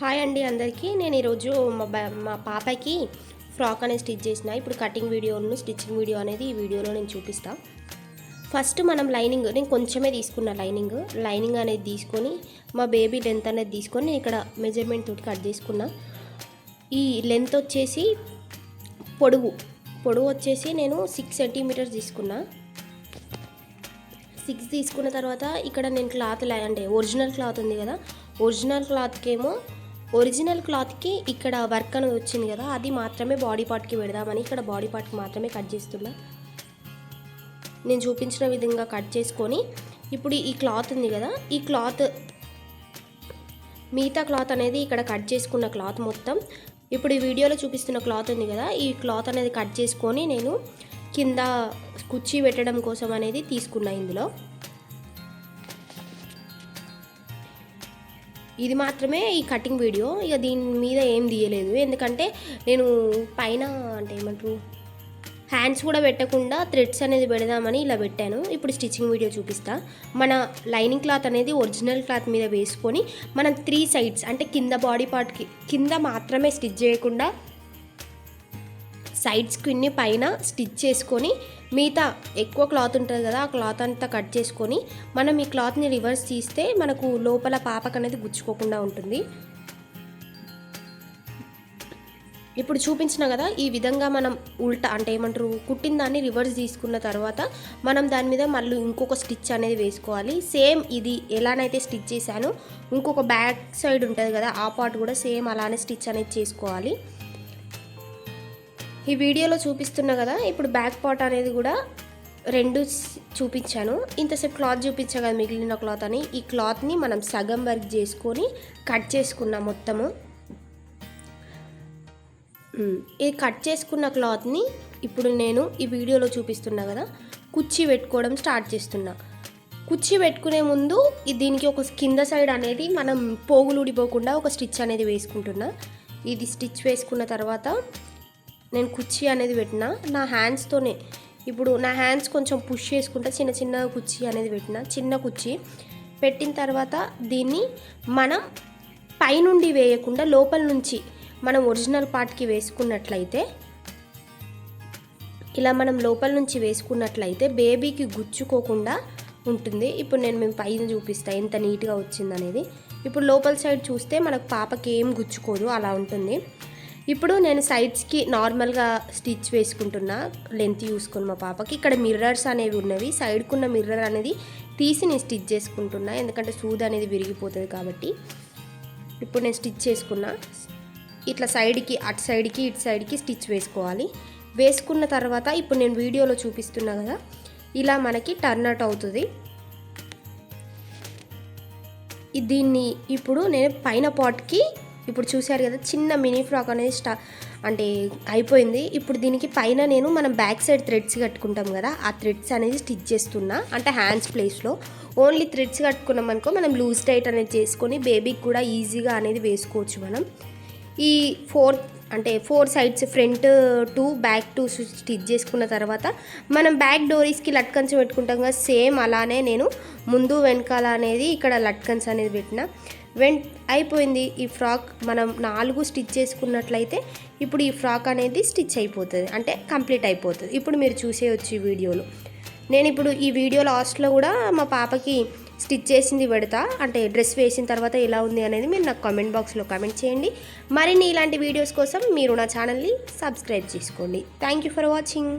Hi అండి అందరికీ. నేను ఈరోజు మా మా పాపకి ఫ్రాక్ అనేది స్టిచ్ చేసిన. ఇప్పుడు కటింగ్ వీడియోను స్టిచ్చింగ్ వీడియో అనేది ఈ వీడియోలో నేను చూపిస్తాను ఫస్ట్ మనం లైనింగ్ నేను కొంచెమే తీసుకున్న లైనింగ్. లైనింగ్ అనేది తీసుకొని మా బేబీ లెంత్ అనేది తీసుకొని నేను ఇక్కడ మెజర్మెంట్ తోటి కట్ చేసుకున్నా. ఈ లెంత్ వచ్చేసి పొడుగు పొడుగు వచ్చేసి నేను సిక్స్ సెంటీమీటర్స్ తీసుకున్నా. సిక్స్ తీసుకున్న తర్వాత ఇక్కడ నేను క్లాత్ లై- అంటే ఒరిజినల్ క్లాత్ ఉంది కదా ఒరిజినల్ క్లాత్కేమో ఒరిజినల్ క్లాత్కి ఇక్కడ వర్క్ అనేది వచ్చింది కదా అది మాత్రమే బాడీ పార్ట్కి పెడదామని ఇక్కడ బాడీ పార్ట్కి మాత్రమే కట్ చేస్తున్నా. నేను చూపించిన విధంగా కట్ చేసుకొని ఇప్పుడు ఈ క్లాత్ ఉంది కదా ఈ క్లాత్ మిగతా క్లాత్ అనేది ఇక్కడ కట్ చేసుకున్న క్లాత్ మొత్తం. ఇప్పుడు ఈ వీడియోలో చూపిస్తున్న క్లాత్ ఉంది కదా ఈ క్లాత్ అనేది కట్ చేసుకొని నేను కింద కుర్చీ పెట్టడం కోసం అనేది తీసుకున్నా ఇందులో. ఇది మాత్రమే ఈ కటింగ్ వీడియో ఇక దీని మీద ఏం తీయలేదు. ఎందుకంటే నేను పైన అంటే ఏమంటారు హ్యాండ్స్ కూడా పెట్టకుండా థ్రెడ్స్ అనేది పెడదామని ఇలా పెట్టాను. ఇప్పుడు స్టిచ్చింగ్ వీడియో చూపిస్తా. మన లైనింగ్ క్లాత్ అనేది ఒరిజినల్ క్లాత్ మీద వేసుకొని మనం త్రీ సైడ్స్ అంటే కింద బాడీ పార్ట్కి కింద మాత్రమే స్టిచ్ చేయకుండా సైడ్ స్కిన్ని పైన స్టిచ్ చేసుకొని మిగతా ఎక్కువ క్లాత్ ఉంటుంది కదా ఆ క్లాత్ అంతా కట్ చేసుకొని మనం ఈ క్లాత్ని రివర్స్ తీస్తే మనకు లోపల పాపకు అనేది గుచ్చుకోకుండా ఉంటుంది. ఇప్పుడు చూపించిన కదా ఈ విధంగా మనం ఉల్టా అంటే ఏమంటారు కుట్టిన దాన్ని రివర్స్ తీసుకున్న తర్వాత మనం దాని మీద మళ్ళీ ఇంకొక స్టిచ్ అనేది వేసుకోవాలి. సేమ్ ఇది ఎలానైతే స్టిచ్ చేశానో ఇంకొక బ్యాక్ సైడ్ ఉంటుంది కదా ఆ పార్ట్ కూడా సేమ్ అలానే స్టిచ్ అనేది చేసుకోవాలి. ఈ వీడియోలో చూపిస్తున్నా కదా ఇప్పుడు బ్యాక్ పార్ట్ అనేది కూడా రెండు చూపించాను. ఇంతసేపు క్లాత్ చూపించా కదా మిగిలిన క్లాత్ అని. ఈ క్లాత్ని మనం సగం వర్క్ చేసుకొని కట్ చేసుకున్నాం మొత్తము. ఈ కట్ చేసుకున్న క్లాత్ని ఇప్పుడు నేను ఈ వీడియోలో చూపిస్తున్నా కదా కుర్చీ పెట్టుకోవడం స్టార్ట్ చేస్తున్నా. కుర్చీ పెట్టుకునే ముందు దీనికి ఒక కింద సైడ్ అనేది మనం పోగులు ఊడిపోకుండా ఒక స్టిచ్ అనేది వేసుకుంటున్నా. ఇది స్టిచ్ వేసుకున్న తర్వాత నేను కుర్చీ అనేది పెట్టిన నా హ్యాండ్స్తోనే ఇప్పుడు నా హ్యాండ్స్ కొంచెం పుష్ చేసుకుంటా చిన్న చిన్న కుర్చీ అనేది పెట్టిన చిన్న కుర్చీ. పెట్టిన తర్వాత దీన్ని మనం పైనుండి వేయకుండా లోపల నుంచి మనం ఒరిజినల్ పార్ట్కి వేసుకున్నట్లయితే ఇలా మనం లోపల నుంచి వేసుకున్నట్లయితే బేబీకి గుచ్చుకోకుండా ఉంటుంది. ఇప్పుడు నేను మేము పైన చూపిస్తా ఎంత నీట్గా వచ్చిందనేది. ఇప్పుడు లోపల సైడ్ చూస్తే మనకు పాపకి ఏం గుచ్చుకోదు అలా ఉంటుంది. ఇప్పుడు నేను సైడ్స్కి నార్మల్గా స్టిచ్ వేసుకుంటున్నా లెంత్ చూసుకుని మా పాపకి. ఇక్కడ మిర్రర్స్ అనేవి ఉన్నవి. సైడ్కున్న మిర్రర్ అనేది తీసి నేను స్టిచ్ చేసుకుంటున్నా. ఎందుకంటే సూద్ అనేది విరిగిపోతుంది కాబట్టి. ఇప్పుడు నేను స్టిచ్ చేసుకున్నా. ఇట్లా సైడ్కి అటు సైడ్కి ఇటు సైడ్కి స్టిచ్ వేసుకోవాలి. వేసుకున్న తర్వాత ఇప్పుడు నేను వీడియోలో చూపిస్తున్నా కదా ఇలా మనకి టర్న్ అవుట్ అవుతుంది. దీన్ని ఇప్పుడు నేను పైన పాట్కి ఇప్పుడు చూశారు కదా చిన్న మినీ ఫ్రాక్ అనేది స్టా అంటే అయిపోయింది. ఇప్పుడు దీనికి పైన నేను మనం బ్యాక్ సైడ్ థ్రెడ్స్ కట్టుకుంటాం కదా ఆ థ్రెడ్స్ అనేది స్టిచ్ చేస్తున్నా. అంటే హ్యాండ్స్ ప్లేస్లో ఓన్లీ థ్రెడ్స్ కట్టుకున్నాం అనుకో మనం లూజ్ టైట్ అనేది చేసుకొని బేబీకి కూడా ఈజీగా అనేది వేసుకోవచ్చు మనం. ఈ ఫోర్ అంటే four sides front two back two stitch చేసుకున్న తర్వాత మనం బ్యాక్ డోరీస్కి లట్కన్స్ పెట్టుకుంటాం కదా సేమ్ అలానే నేను ముందు వెనకాల అనేది ఇక్కడ లట్కన్స్ అనేది పెట్టిన. వెన్ అయిపోయింది ఈ ఫ్రాక్ మనం నాలుగు స్టిచ్ చేసుకున్నట్లయితే ఇప్పుడు ఈ ఫ్రాక్ అనేది స్టిచ్ అయిపోతుంది అంటే కంప్లీట్ అయిపోతుంది. ఇప్పుడు మీరు చూసేయచ్చు ఈ వీడియోలో. నేను ఇప్పుడు ఈ వీడియో లాస్ట్లో కూడా మా పాపకి స్టిచ్ చేసింది పెడతా. అంటే డ్రెస్ వేసిన తర్వాత ఎలా ఉంది అనేది మీరు నాకు కామెంట్ బాక్స్లో కామెంట్ చేయండి. మరిన్ని ఇలాంటి వీడియోస్ కోసం మీరు నా ఛానల్ని సబ్స్క్రైబ్ చేసుకోండి. Thank you for watching